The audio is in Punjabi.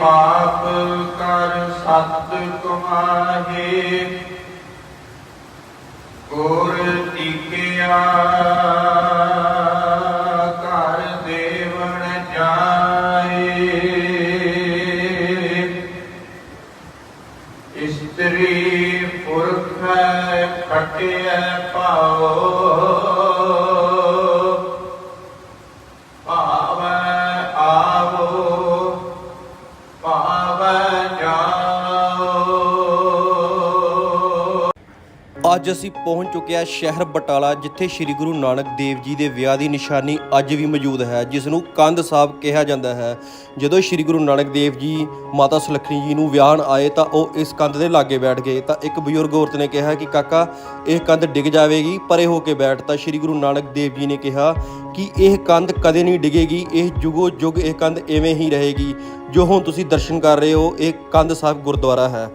ਪਾਪ ਕਰ ਸਤ ਕਮਾਹੇ ਗੁਰ ਟਿਕਿਆ ਕਰ ਦੇਵਨ ਜਾਏ। ਇਸਤਰੀ ਪੁਰਖ ਖਟਿਐ ਪਾਓ ਅੱਜ ਅਸੀਂ ਪਹੁੰਚ ਚੁੱਕੇ ਹਾਂ ਸ਼ਹਿਰ ਬਟਾਲਾ, ਜਿੱਥੇ ਸ੍ਰੀ ਗੁਰੂ ਨਾਨਕ ਦੇਵ ਜੀ ਦੇ ਵਿਆਹ ਦੀ ਨਿਸ਼ਾਨੀ ਅੱਜ ਵੀ ਮੌਜੂਦ ਹੈ ਜਿਸ ਨੂੰ ਕੰਧ ਸਾਹਿਬ ਕਿਹਾ ਜਾਂਦਾ ਹੈ। ਜਦੋਂ ਸ੍ਰੀ ਗੁਰੂ ਨਾਨਕ ਦੇਵ ਜੀ, ਮਾਤਾ ਸੁਲੱਖਣੀ ਜੀ ਨੂੰ ਵਿਆਹਣ ਆਏ ਤਾਂ ਉਹ ਇਸ ਕੰਧ ਦੇ ਲਾਗੇ ਬੈਠ ਗਏ। ਤਾਂ ਇੱਕ ਬਜ਼ੁਰਗ ਔਰਤ ਨੇ ਕਿਹਾ ਕਿ, ਕਾਕਾ, ਇਹ ਕੰਧ ਡਿੱਗ ਜਾਵੇਗੀ, ਪਰੇ ਹੋ ਕੇ ਬੈਠ। ਤਾਂ ਸ੍ਰੀ ਗੁਰੂ ਨਾਨਕ ਦੇਵ ਜੀ ਨੇ ਕਿਹਾ ਕਿ ਇਹ ਕੰਧ ਕਦੇ ਨਹੀਂ ਡਿੱਗੇਗੀ, ਇਹ ਜੁਗੋ ਜੁਗ ਇਹ ਕੰਧ ਐਵੇਂ ਹੀ ਰਹੇਗੀ, ਜੋ ਹੁਣ ਤੁਸੀਂ ਦਰਸ਼ਨ ਕਰ ਰਹੇ ਹੋ, ਇਹ ਕੰਧ ਸਾਹਿਬ ਗੁਰਦੁਆਰਾ ਹੈ।